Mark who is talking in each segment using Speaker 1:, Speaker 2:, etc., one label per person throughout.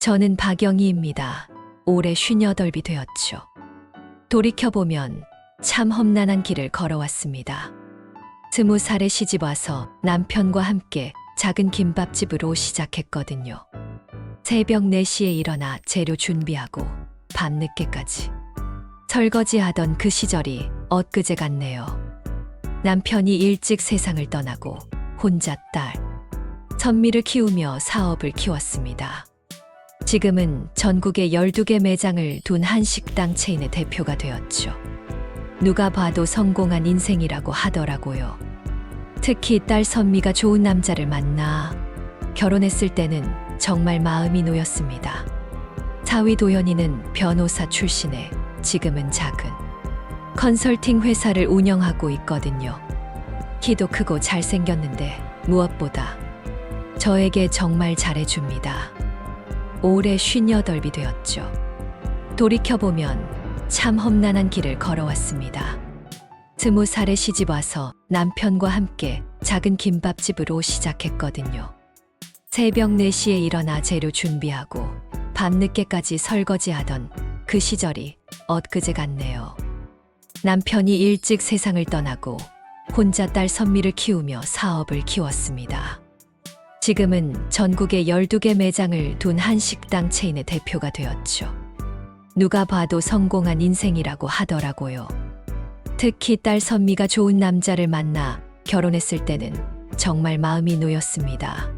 Speaker 1: 저는 박영희입니다. 올해 58이 되었죠. 돌이켜보면 참 험난한 길을 걸어왔습니다. 스무 살에 시집 와서 남편과 함께 작은 김밥집으로 시작했거든요. 새벽 4시에 일어나 재료 준비하고 밤늦게까지 설거지하던 그 시절이 엊그제 같네요. 남편이 일찍 세상을 떠나고 혼자 딸, 선미를 키우며 사업을 키웠습니다. 지금은 전국에 12개 매장을 둔 한식당 체인의 대표가 되었죠. 누가 봐도 성공한 인생이라고 하더라고요. 특히 딸 선미가 좋은 남자를 만나 결혼했을 때는 정말 마음이 놓였습니다. 사위 도현이는 변호사 출신에 지금은 작은 컨설팅 회사를 운영하고 있거든요. 키도 크고 잘생겼는데 무엇보다 저에게 정말 잘해줍니다. 올해 58이 되었죠. 돌이켜보면 참 험난한 길을 걸어왔습니다. 스무 살에 시집 와서 남편과 함께 작은 김밥집으로 시작했거든요. 새벽 4시에 일어나 재료 준비하고 밤늦게까지 설거지하던 그 시절이 엊그제 같네요. 남편이 일찍 세상을 떠나고 혼자 딸 선미를 키우며 사업을 키웠습니다. 지금은 전국에 12개 매장을 둔 한 식당 체인의 대표가 되었죠. 누가 봐도 성공한 인생이라고 하더라고요. 특히 딸 선미가 좋은 남자를 만나 결혼했을 때는 정말 마음이 놓였습니다.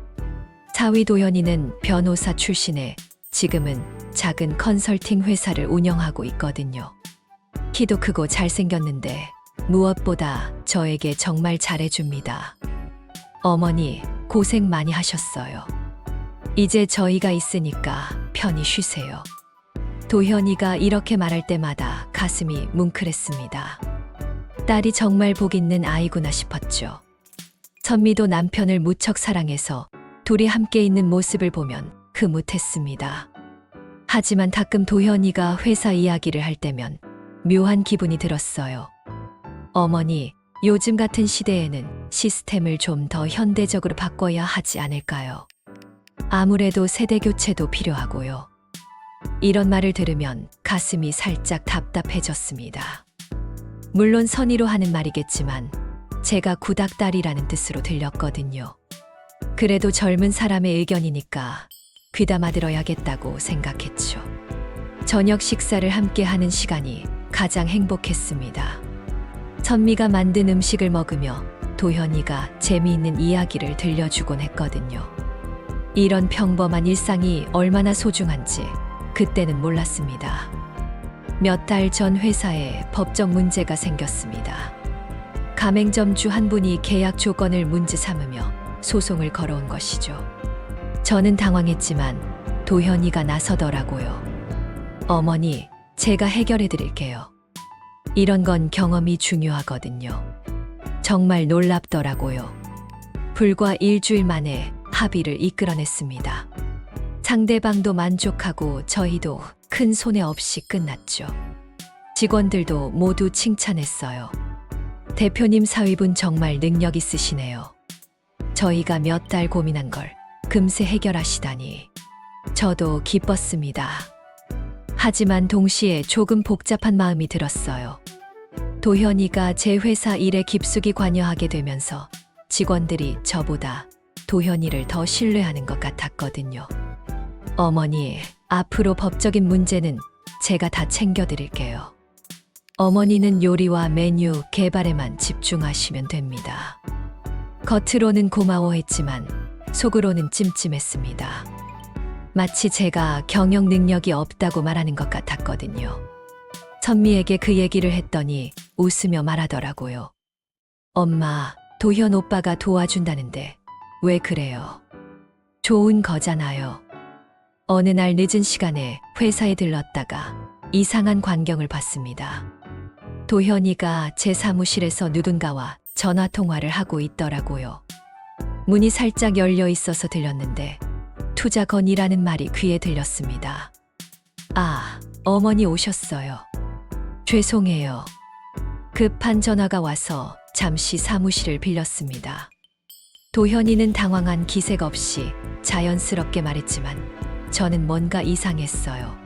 Speaker 1: 사위 도현이는 변호사 출신에 지금은 작은 컨설팅 회사를 운영하고 있거든요. 키도 크고 잘생겼는데 무엇보다 저에게 정말 잘해줍니다. 어머니, 고생 많이 하셨어요. 이제 저희가 있으니까 편히 쉬세요. 도현이가 이렇게 말할 때마다 가슴이 뭉클했습니다. 딸이 정말 복 있는 아이구나 싶었죠. 선미도 남편을 무척 사랑해서 둘이 함께 있는 모습을 보면 흐뭇했습니다. 하지만 가끔 도현이가 회사 이야기를 할 때면 묘한 기분이 들었어요. 어머니, 요즘 같은 시대에는 시스템을 좀 더 현대적으로 바꿔야 하지 않을까요? 아무래도 세대 교체도 필요하고요. 이런 말을 들으면 가슴이 살짝 답답해졌습니다. 물론 선의로 하는 말이겠지만 제가 구닥다리라는 뜻으로 들렸거든요. 그래도 젊은 사람의 의견이니까 귀담아 들어야겠다고 생각했죠. 저녁 식사를 함께 하는 시간이 가장 행복했습니다. 선미가 만든 음식을 먹으며 도현이가 재미있는 이야기를 들려주곤 했거든요. 이런 평범한 일상이 얼마나 소중한지 그때는 몰랐습니다. 몇 달 전 회사에 법적 문제가 생겼습니다. 가맹점주 한 분이 계약 조건을 문제 삼으며 소송을 걸어온 것이죠. 저는 당황했지만 도현이가 나서더라고요. 어머니, 제가 해결해 드릴게요. 이런 건 경험이 중요하거든요. 정말 놀랍더라고요. 불과 일주일 만에 합의를 이끌어냈습니다. 상대방도 만족하고 저희도 큰 손해 없이 끝났죠. 직원들도 모두 칭찬했어요. 대표님 사위분 정말 능력 있으시네요. 저희가 몇 달 고민한 걸 금세 해결하시다니 저도 기뻤습니다. 하지만 동시에 조금 복잡한 마음이 들었어요. 도현이가 제 회사 일에 깊숙이 관여하게 되면서 직원들이 저보다 도현이를 더 신뢰하는 것 같았거든요. 어머니, 앞으로 법적인 문제는 제가 다 챙겨드릴게요. 어머니는 요리와 메뉴 개발에만 집중하시면 됩니다. 겉으로는 고마워했지만 속으로는 찜찜했습니다. 마치 제가 경영 능력이 없다고 말하는 것 같았거든요. 선미에게 그 얘기를 했더니 웃으며 말하더라고요. 엄마, 도현 오빠가 도와준다는데 왜 그래요? 좋은 거잖아요. 어느 날 늦은 시간에 회사에 들렀다가 이상한 광경을 봤습니다. 도현이가 제 사무실에서 누군가와 전화 통화를 하고 있더라고요. 문이 살짝 열려 있어서 들렸는데 투자 건이라는 말이 귀에 들렸습니다. 아, 어머니 오셨어요. 죄송해요. 급한 전화가 와서 잠시 사무실을 빌렸습니다. 도현이는 당황한 기색 없이 자연스럽게 말했지만 저는 뭔가 이상했어요.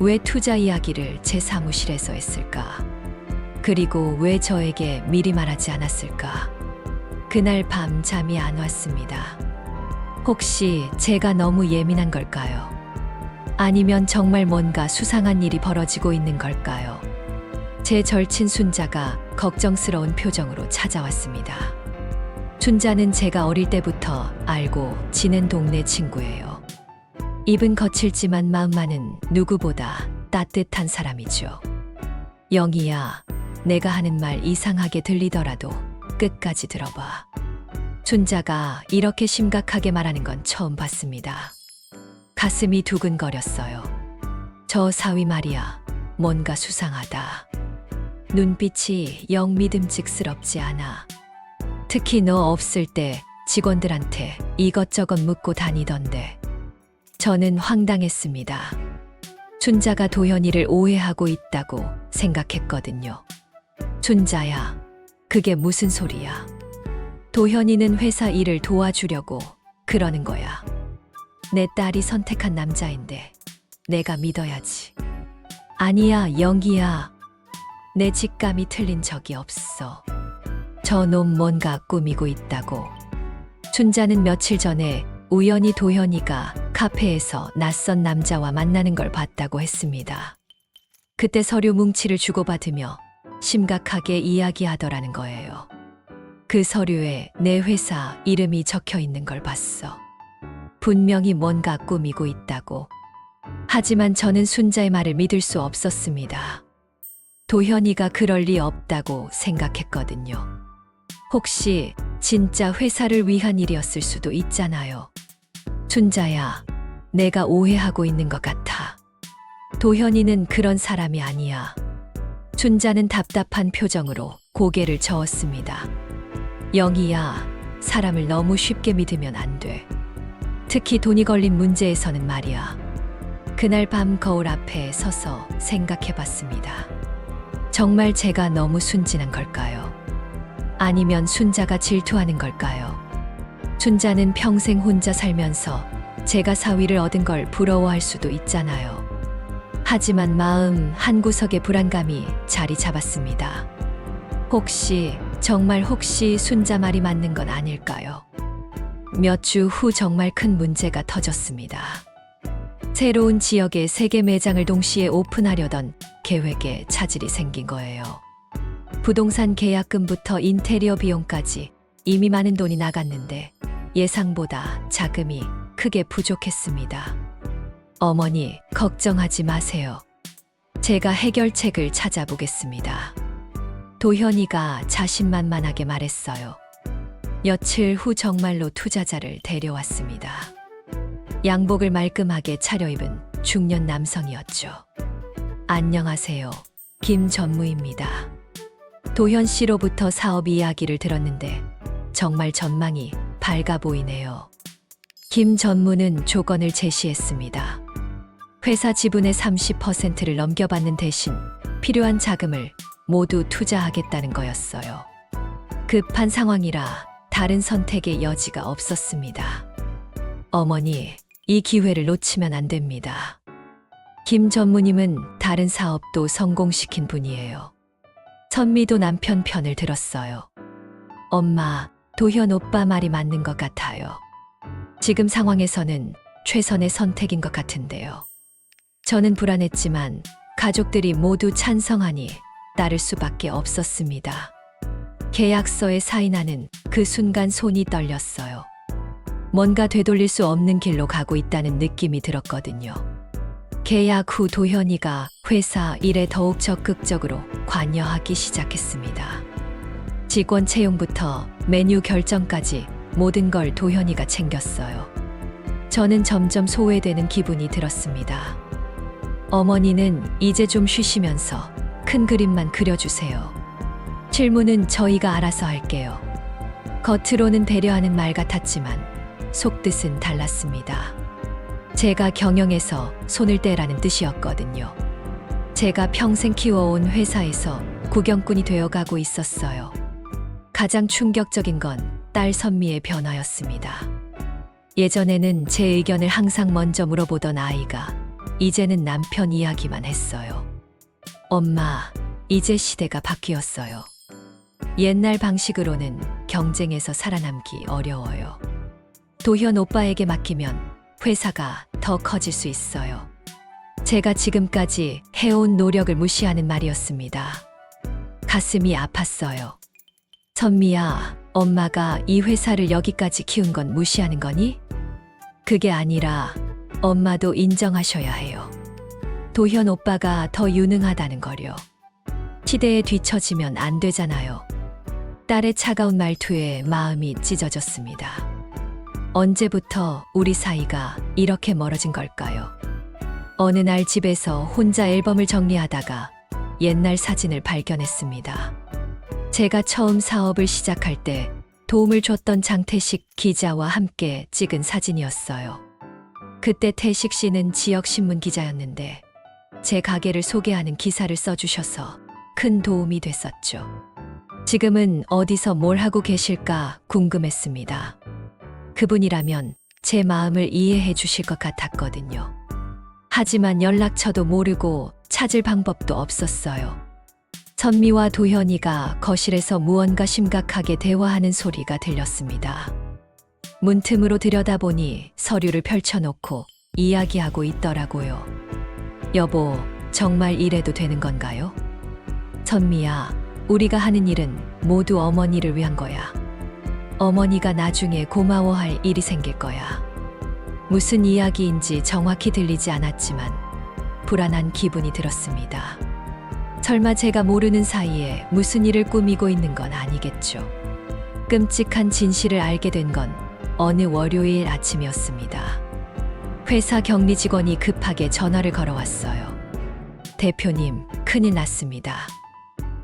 Speaker 1: 왜 투자 이야기를 제 사무실에서 했을까? 그리고 왜 저에게 미리 말하지 않았을까? 그날 밤 잠이 안 왔습니다. 혹시 제가 너무 예민한 걸까요? 아니면 정말 뭔가 수상한 일이 벌어지고 있는 걸까요? 제 절친 순자가 걱정스러운 표정으로 찾아왔습니다. 순자는 제가 어릴 때부터 알고 지낸 동네 친구예요. 입은 거칠지만 마음만은 누구보다 따뜻한 사람이죠. 영희야, 내가 하는 말 이상하게 들리더라도 끝까지 들어봐. 순자가 이렇게 심각하게 말하는 건 처음 봤습니다. 가슴이 두근거렸어요. 저 사위 말이야, 뭔가 수상하다. 눈빛이 영 믿음직스럽지 않아. 특히 너 없을 때 직원들한테 이것저것 묻고 다니던데. 저는 황당했습니다. 춘자가 도현이를 오해하고 있다고 생각했거든요. 춘자야, 그게 무슨 소리야? 도현이는 회사 일을 도와주려고 그러는 거야. 내 딸이 선택한 남자인데 내가 믿어야지. 아니야, 영기야. 내 직감이 틀린 적이 없어. 저놈 뭔가 꾸미고 있다고. 춘자는 며칠 전에 우연히 도현이가 카페에서 낯선 남자와 만나는 걸 봤다고 했습니다. 그때 서류 뭉치를 주고받으며 심각하게 이야기하더라는 거예요. 그 서류에 내 회사 이름이 적혀 있는 걸 봤어. 분명히 뭔가 꾸미고 있다고. 하지만 저는 순자의 말을 믿을 수 없었습니다. 도현이가 그럴 리 없다고 생각했거든요. 혹시 진짜 회사를 위한 일이었을 수도 있잖아요. 춘자야, 내가 오해하고 있는 것 같아. 도현이는 그런 사람이 아니야. 춘자는 답답한 표정으로 고개를 저었습니다. 영희야, 사람을 너무 쉽게 믿으면 안 돼. 특히 돈이 걸린 문제에서는 말이야. 그날 밤 거울 앞에 서서 생각해 봤습니다. 정말 제가 너무 순진한 걸까요? 아니면 순자가 질투하는 걸까요? 순자는 평생 혼자 살면서 제가 사위를 얻은 걸 부러워할 수도 있잖아요. 하지만 마음 한구석의 불안감이 자리 잡았습니다. 혹시, 정말 혹시 순자 말이 맞는 건 아닐까요? 몇 주 후 정말 큰 문제가 터졌습니다. 새로운 지역에 세 개 매장을 동시에 오픈하려던 계획에 차질이 생긴 거예요. 부동산 계약금부터 인테리어 비용까지 이미 많은 돈이 나갔는데 예상보다 자금이 크게 부족했습니다. 어머니, 걱정하지 마세요. 제가 해결책을 찾아보겠습니다. 도현이가 자신만만하게 말했어요. 며칠 후 정말로 투자자를 데려왔습니다. 양복을 말끔하게 차려입은 중년 남성이었죠. 안녕하세요. 김전무입니다. 도현 씨로부터 사업 이야기를 들었는데 정말 전망이 밝아 보이네요. 김 전무는 조건을 제시했습니다. 회사 지분의 30%를 넘겨받는 대신 필요한 자금을 모두 투자하겠다는 거였어요. 급한 상황이라 다른 선택의 여지가 없었습니다. 어머니, 이 기회를 놓치면 안 됩니다. 김 전무님은 다른 사업도 성공시킨 분이에요. 선미도 남편 편을 들었어요. 엄마, 도현 오빠 말이 맞는 것 같아요. 지금 상황에서는 최선의 선택인 것 같은데요. 저는 불안했지만 가족들이 모두 찬성하니 따를 수밖에 없었습니다. 계약서에 사인하는 그 순간 손이 떨렸어요. 뭔가 되돌릴 수 없는 길로 가고 있다는 느낌이 들었거든요. 계약 후 도현이가 회사 일에 더욱 적극적으로 관여하기 시작했습니다. 직원 채용부터 메뉴 결정까지 모든 걸 도현이가 챙겼어요. 저는 점점 소외되는 기분이 들었습니다. 어머니는 이제 좀 쉬시면서 큰 그림만 그려주세요. 질문은 저희가 알아서 할게요. 겉으로는 배려하는 말 같았지만 속뜻은 달랐습니다. 제가 경영에서 손을 떼라는 뜻이었거든요. 제가 평생 키워온 회사에서 구경꾼이 되어가고 있었어요. 가장 충격적인 건 딸 선미의 변화였습니다. 예전에는 제 의견을 항상 먼저 물어보던 아이가 이제는 남편 이야기만 했어요. 엄마, 이제 시대가 바뀌었어요. 옛날 방식으로는 경쟁에서 살아남기 어려워요. 도현 오빠에게 맡기면 회사가 더 커질 수 있어요. 제가 지금까지 해온 노력을 무시하는 말이었습니다. 가슴이 아팠어요. 선미야, 엄마가 이 회사를 여기까지 키운 건 무시하는 거니? 그게 아니라 엄마도 인정하셔야 해요. 도현 오빠가 더 유능하다는 거려. 시대에 뒤처지면 안 되잖아요. 딸의 차가운 말투에 마음이 찢어졌습니다. 언제부터 우리 사이가 이렇게 멀어진 걸까요? 어느 날 집에서 혼자 앨범을 정리하다가 옛날 사진을 발견했습니다. 제가 처음 사업을 시작할 때 도움을 줬던 장태식 기자와 함께 찍은 사진이었어요. 그때 태식 씨는 지역 신문 기자였는데 제 가게를 소개하는 기사를 써주셔서 큰 도움이 됐었죠. 지금은 어디서 뭘 하고 계실까 궁금했습니다. 그분이라면 제 마음을 이해해 주실 것 같았거든요. 하지만 연락처도 모르고 찾을 방법도 없었어요. 선미와 도현이가 거실에서 무언가 심각하게 대화하는 소리가 들렸습니다. 문틈으로 들여다보니 서류를 펼쳐놓고 이야기하고 있더라고요. 여보, 정말 이래도 되는 건가요? 선미야, 우리가 하는 일은 모두 어머니를 위한 거야. 어머니가 나중에 고마워할 일이 생길 거야. 무슨 이야기인지 정확히 들리지 않았지만 불안한 기분이 들었습니다. 설마 제가 모르는 사이에 무슨 일을 꾸미고 있는 건 아니겠죠. 끔찍한 진실을 알게 된 건 어느 월요일 아침이었습니다. 회사 격리 직원이 급하게 전화를 걸어왔어요. 대표님, 큰일 났습니다.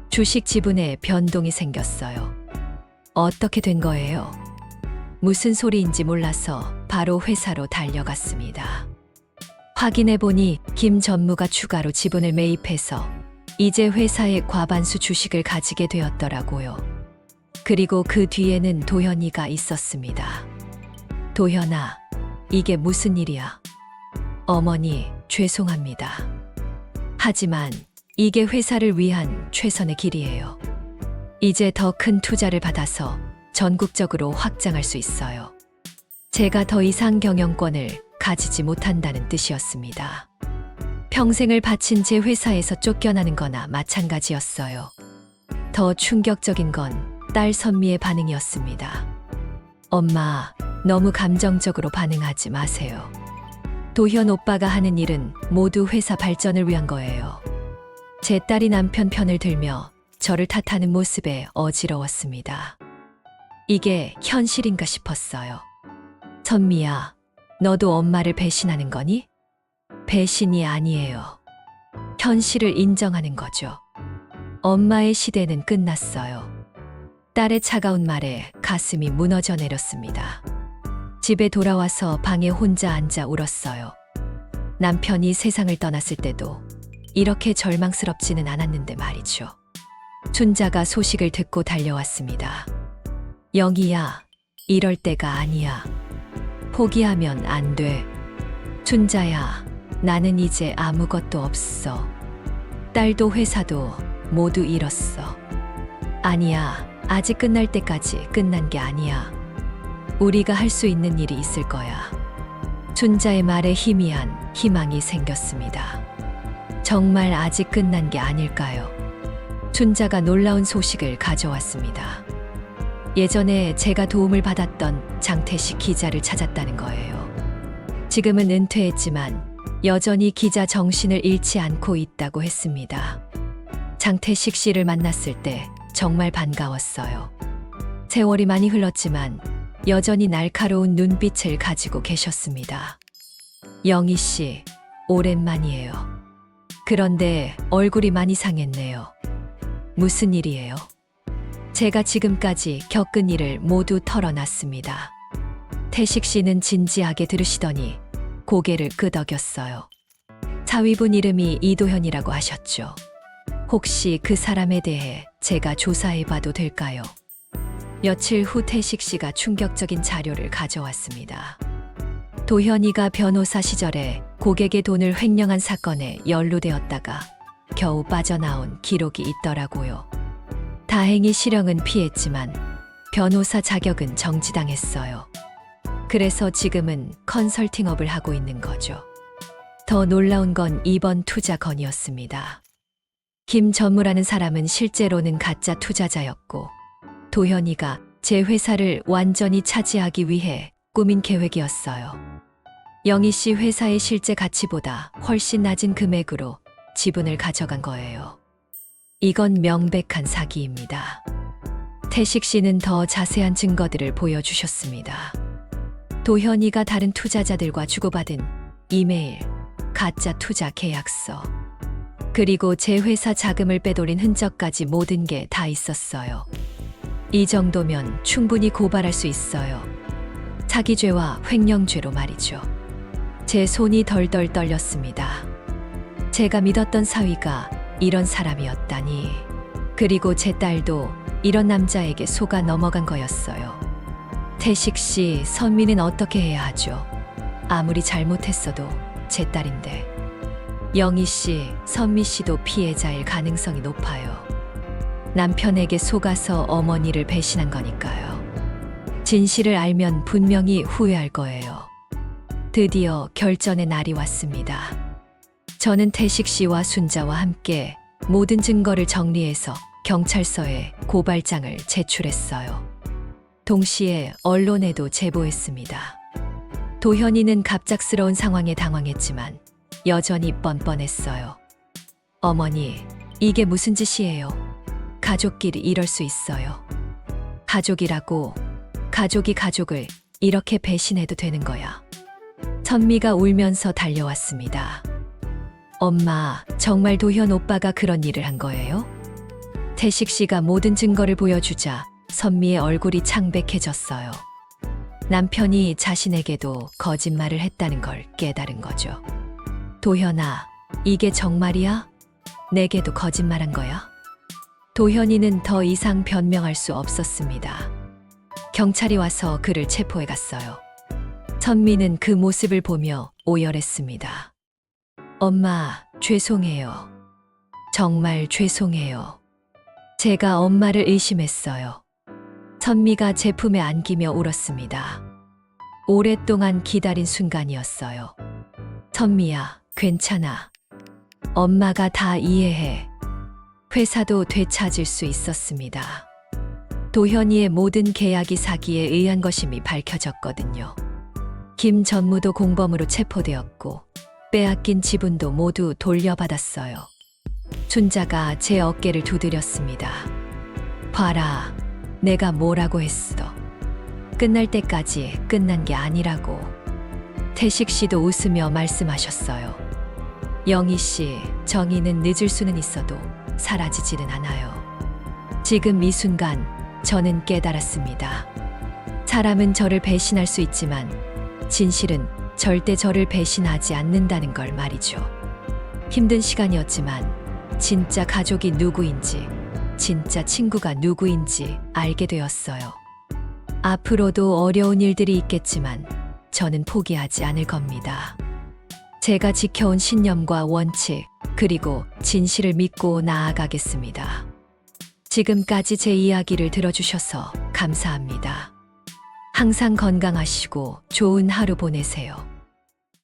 Speaker 1: 주식 지분에 변동이 생겼어요. 어떻게 된 거예요? 무슨 소리인지 몰라서 바로 회사로 달려갔습니다. 확인해 보니 김 전무가 추가로 지분을 매입해서 이제 회사의 과반수 주식을 가지게 되었더라고요. 그리고 그 뒤에는 도현이가 있었습니다. 도현아, 이게 무슨 일이야? 어머니, 죄송합니다. 하지만 이게 회사를 위한 최선의 길이에요. 이제 더 큰 투자를 받아서 전국적으로 확장할 수 있어요. 제가 더 이상 경영권을 가지지 못한다는 뜻이었습니다. 평생을 바친 제 회사에서 쫓겨나는 거나 마찬가지였어요. 더 충격적인 건 딸 선미의 반응이었습니다. 엄마, 너무 감정적으로 반응하지 마세요. 도현 오빠가 하는 일은 모두 회사 발전을 위한 거예요. 제 딸이 남편 편을 들며 저를 탓하는 모습에 어지러웠습니다. 이게 현실인가 싶었어요. 선미야, 너도 엄마를 배신하는 거니? 배신이 아니에요. 현실을 인정하는 거죠. 엄마의 시대는 끝났어요. 딸의 차가운 말에 가슴이 무너져 내렸습니다. 집에 돌아와서 방에 혼자 앉아 울었어요. 남편이 세상을 떠났을 때도 이렇게 절망스럽지는 않았는데 말이죠. 춘자가 소식을 듣고 달려왔습니다. 영희야, 이럴 때가 아니야. 포기하면 안 돼. 춘자야, 나는 이제 아무것도 없어. 딸도 회사도 모두 잃었어. 아니야, 아직 끝날 때까지 끝난 게 아니야. 우리가 할 수 있는 일이 있을 거야. 춘자의 말에 희미한 희망이 생겼습니다. 정말 아직 끝난 게 아닐까요? 춘자가 놀라운 소식을 가져왔습니다. 예전에 제가 도움을 받았던 장태식 기자를 찾았다는 거예요. 지금은 은퇴했지만 여전히 기자 정신을 잃지 않고 있다고 했습니다. 장태식 씨를 만났을 때 정말 반가웠어요. 세월이 많이 흘렀지만 여전히 날카로운 눈빛을 가지고 계셨습니다. 영희 씨, 오랜만이에요. 그런데 얼굴이 많이 상했네요. 무슨 일이에요? 제가 지금까지 겪은 일을 모두 털어놨습니다. 태식 씨는 진지하게 들으시더니 고개를 끄덕였어요. 사위분 이름이 이도현이라고 하셨죠. 혹시 그 사람에 대해 제가 조사해 봐도 될까요? 며칠 후 태식 씨가 충격적인 자료를 가져왔습니다. 도현이가 변호사 시절에 고객의 돈을 횡령한 사건에 연루되었다가 겨우 빠져나온 기록이 있더라고요. 다행히 실형은 피했지만 변호사 자격은 정지당했어요. 그래서 지금은 컨설팅업을 하고 있는 거죠. 더 놀라운 건 이번 투자 건이었습니다. 김 전무라는 사람은 실제로는 가짜 투자자였고 도현이가 제 회사를 완전히 차지하기 위해 꾸민 계획이었어요. 영희 씨 회사의 실제 가치보다 훨씬 낮은 금액으로 지분을 가져간 거예요. 이건 명백한 사기입니다. 태식 씨는 더 자세한 증거들을 보여주셨습니다. 도현이가 다른 투자자들과 주고받은 이메일, 가짜 투자 계약서, 그리고 제 회사 자금을 빼돌린 흔적까지 모든 게 다 있었어요. 이 정도면 충분히 고발할 수 있어요. 사기죄와 횡령죄로 말이죠. 제 손이 덜덜 떨렸습니다. 제가 믿었던 사위가 이런 사람이었다니. 그리고 제 딸도 이런 남자에게 속아 넘어간 거였어요. 태식 씨, 선미는 어떻게 해야 하죠? 아무리 잘못했어도 제 딸인데. 영희 씨, 선미 씨도 피해자일 가능성이 높아요. 남편에게 속아서 어머니를 배신한 거니까요. 진실을 알면 분명히 후회할 거예요. 드디어 결전의 날이 왔습니다. 저는 태식 씨와 순자와 함께 모든 증거를 정리해서 경찰서에 고발장을 제출했어요. 동시에 언론에도 제보했습니다. 도현이는 갑작스러운 상황에 당황했지만 여전히 뻔뻔했어요. 어머니, 이게 무슨 짓이에요? 가족끼리 이럴 수 있어요. 가족이라고 가족이 가족을 이렇게 배신해도 되는 거야. 선미가 울면서 달려왔습니다. 엄마, 정말 도현 오빠가 그런 일을 한 거예요? 태식 씨가 모든 증거를 보여주자 선미의 얼굴이 창백해졌어요. 남편이 자신에게도 거짓말을 했다는 걸 깨달은 거죠. 도현아, 이게 정말이야? 내게도 거짓말한 거야? 도현이는 더 이상 변명할 수 없었습니다. 경찰이 와서 그를 체포해 갔어요. 선미는 그 모습을 보며 오열했습니다. 엄마, 죄송해요. 정말 죄송해요. 제가 엄마를 의심했어요. 선미가 제 품에 안기며 울었습니다. 오랫동안 기다린 순간이었어요. 선미야, 괜찮아. 엄마가 다 이해해. 회사도 되찾을 수 있었습니다. 도현이의 모든 계약이 사기에 의한 것임이 밝혀졌거든요. 김 전무도 공범으로 체포되었고 빼앗긴 지분도 모두 돌려받았어요. 순자가 제 어깨를 두드렸습니다. 봐라, 내가 뭐라고 했어. 끝날 때까지 끝난 게 아니라고. 태식 씨도 웃으며 말씀하셨어요. 영희 씨, 정의는 늦을 수는 있어도 사라지지는 않아요. 지금 이 순간 저는 깨달았습니다. 사람은 저를 배신할 수 있지만 진실은 절대 저를 배신하지 않는다는 걸 말이죠. 힘든 시간이었지만 진짜 가족이 누구인지, 진짜 친구가 누구인지 알게 되었어요. 앞으로도 어려운 일들이 있겠지만 저는 포기하지 않을 겁니다. 제가 지켜온 신념과 원칙, 그리고 진실을 믿고 나아가겠습니다. 지금까지 제 이야기를 들어주셔서 감사합니다. 항상 건강하시고 좋은 하루 보내세요.